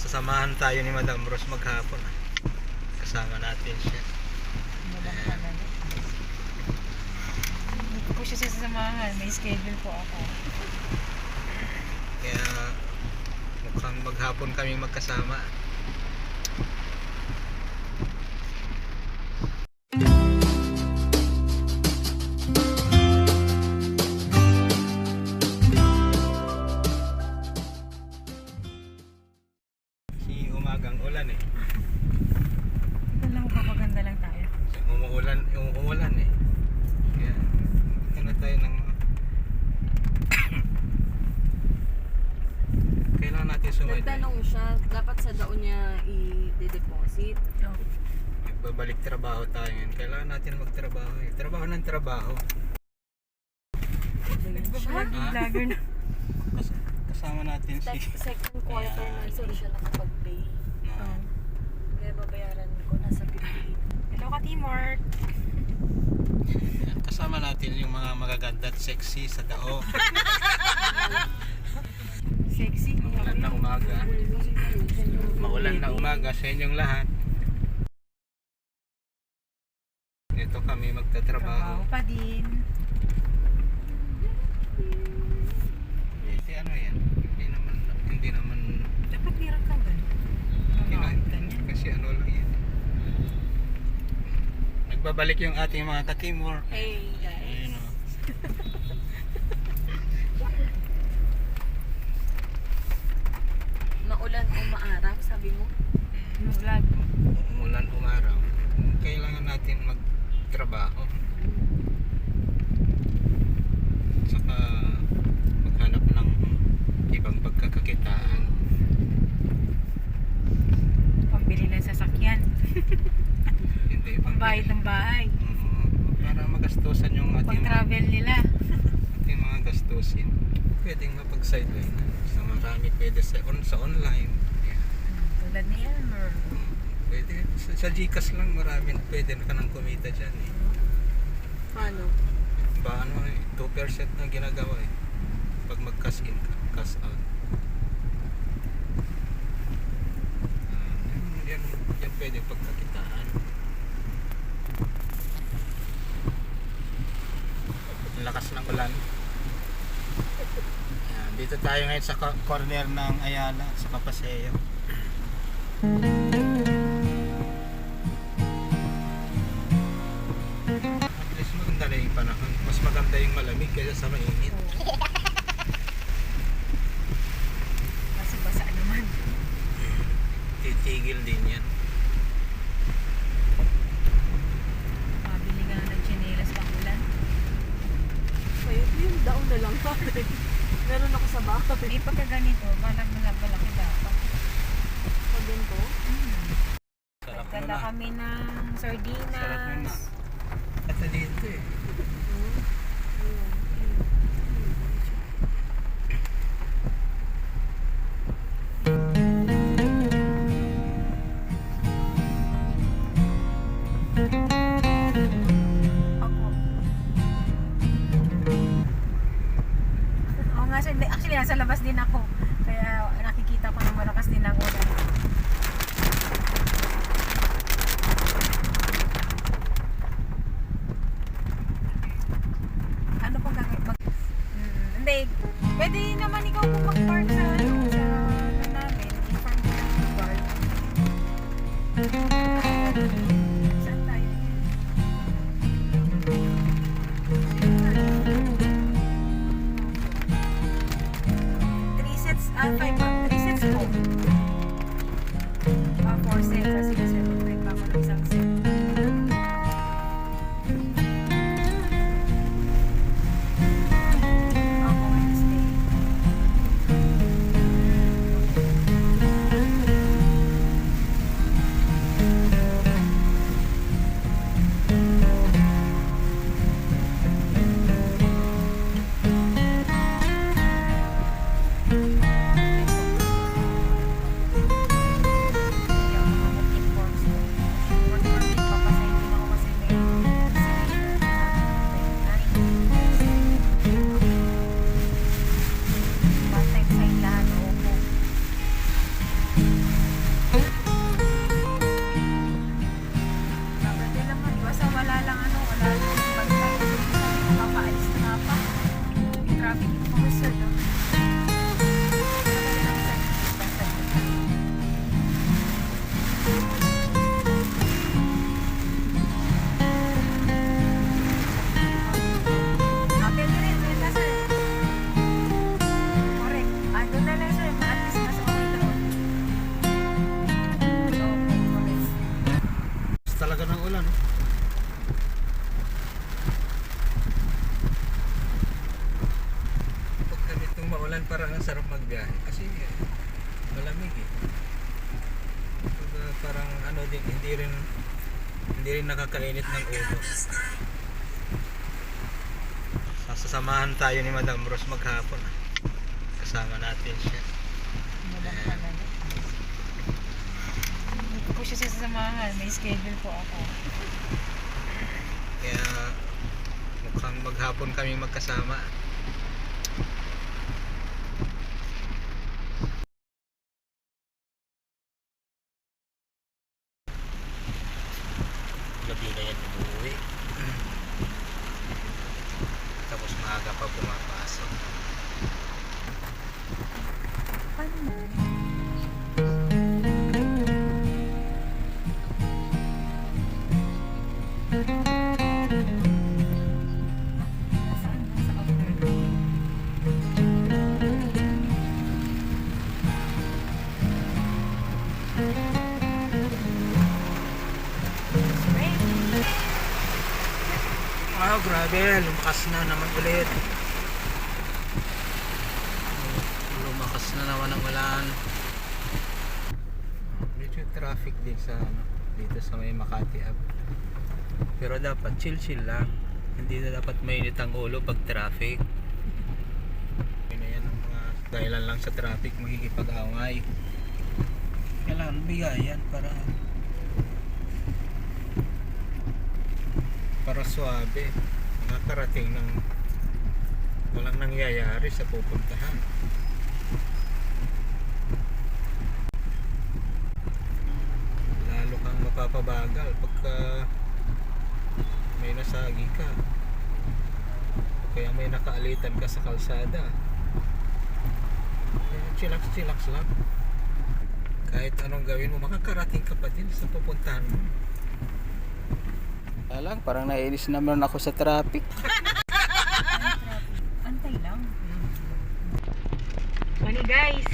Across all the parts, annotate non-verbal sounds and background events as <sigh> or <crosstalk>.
sasamahan tayo ni Madam Rose maghapon. Kasama natin siya. Hindi ko siya sasamahan. May schedule po ako. Kaya mukhang maghapon kami magkasama. Nagtanong siya, dapat sa daon niya i-deposit. Babalik trabaho tayo ngayon. Kailangan natin magtrabaho eh. Trabaho ng trabaho. Ah? vlogger na. Kas- kasama natin si... Sec- Second quarter na sorry siya nakapag-pay. Oh. Kaya babayaran ko, nasa 58. Hello ka, Timor. Kasama natin yung mga magaganda at sexy sa dao. <laughs> Sexy. Maulan na umaga. Maulan na umaga sa inyong lahat. Ito kami magtatrabaho. Trabaho pa din. Eh, si ano yan? Hindi naman, hindi naman, Dapat meron na- ganyan. kasi ano lang yan. Nagbabalik yung ating mga ka-teamwork. Hey guys. Ayun o. Maulan o maaraw, sabi mo? Yung vlog. umulan umaraw, kailangan natin magtrabaho. Saka maghanap ng ibang pagkakakitaan. Pambili ng sasakyan. Hindi Pambayad ng bahay. Oo, para magastusan yung ating, Pag-travel nila. <laughs> ating mga gastusin. Pwedeng mapag-sideline. Sa marami pwede sa, on, sa online. Yan. Tulad ni Elmer. Pwede. Sa, sa Gcash lang marami pwede ka nang kumita dyan eh. Paano? Ba ano eh, 2% na ginagawa eh. Pag mag-cash in ka, cash out. Ah, yan, yan pwede pagkakitaan. Ulan. Ayan, dito tayo ngayon sa co- corner ng Ayala, sa panahon. Mas maganda yung malamig kaysa sa mainit. <laughs> Kasi basa naman. Titigil din yan. Pabili ka na ng chinelas pang ulan. Kayo, yung daon na lang pare. Meron ako sa. Hindi pagka ganito, parang malaki dapat. Ganito, Sarap mo Ganda na. kami ng sardinas. Sarap na. Ito dito eh. Ako. nasa labas din ako. Kaya nakikita ko na malakas din ang ulan. Ano pong gagawin? Mag hmm, hindi. Pwede naman ikaw kung mag-park sa ano sa ano namin. Inform ko ng guard. Spotify talaga ng ulan. Oh. No? Pag ganitong maulan parang ang sarap magbiyahe kasi eh, malamig eh. Pag, uh, parang ano din hindi rin hindi rin nakakainit ng ulo. Ah. Sasamahan tayo ni Madam Rose maghapon. Ah. Kasama natin siya. Siya sasamahan. May schedule po ako. Kaya mukhang maghapon kami magkasama. Wow, grabe. Lumakas na naman ulit. Lumakas na naman ang ulan. Medyo traffic din sa ano, dito sa may Makati Ave. Pero dapat chill-chill lang. Hindi na dapat mainit ang ulo pag traffic. Yun yan ang mga dahilan lang sa traffic magkikipag-away. Kailangan bigayan para para suabe. Nakakarating ng walang nangyayari sa pupuntahan. Lalo kang mapapabagal pagka may nasagi ka. O kaya may nakaalitan ka sa kalsada. Chillax chillax lang. Kahit anong gawin mo makakarating ka pa din sa pupuntahan mo Alang, parang nainis naman ako sa traffic. <laughs> Antay lang. Mani guys,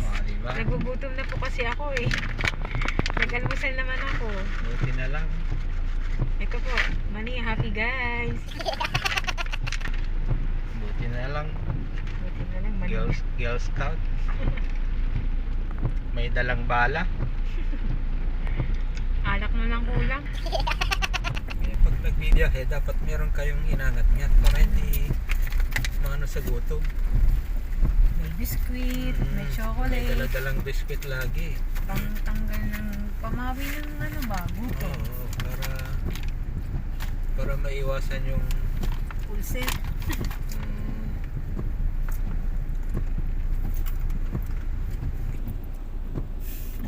Oh, nagugutom na po kasi ako eh. Nag-almusal naman ako. Buti na lang. Ito po, Mani, happy guys. <laughs> Buti na lang. Buti na lang, Mani. Girl, Girl Scout. <laughs> May dalang bala. Alak na lang kulang. Pag nagbibiyahe, dapat meron kayong inangat-ngat para hindi maano sa gutom. May biskuit, may Mm, May chocolate. daladalang biscuit lagi. Pang tanggal ng pamawi ng ano ba, gutom. Oo, para para maiwasan yung set. mm,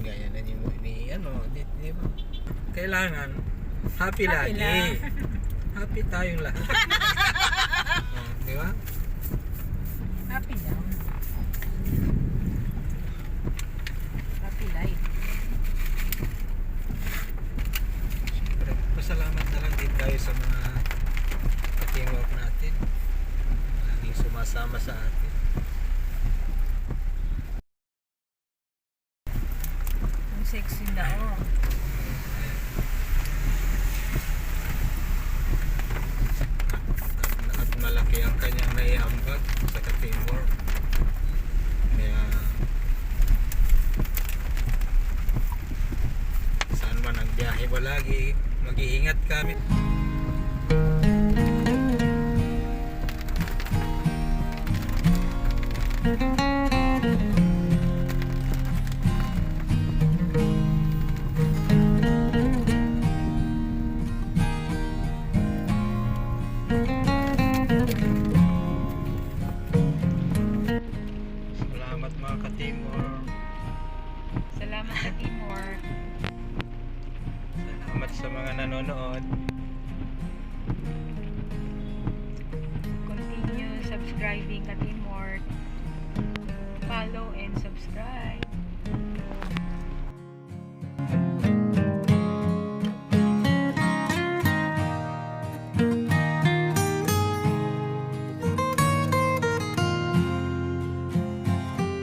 gaya na ni, ni ano, di, di ba? Kailangan happy, Happy lagi. lang. <laughs> happy tayong lahat. <laughs> oh, di ba? Happy lang. Happy life. Siyempre, pasalamat na lang din tayo sa mga ka-teamwork natin. Laging sumasama sa atin. Ang sexy na oh. At, at malaki ang kanyang naiambag sa ka-teamwork. Kaya saan man ang biyahe mo lagi, mag-iingat kami. Salamat Subscribing ka teamwork. Follow and subscribe.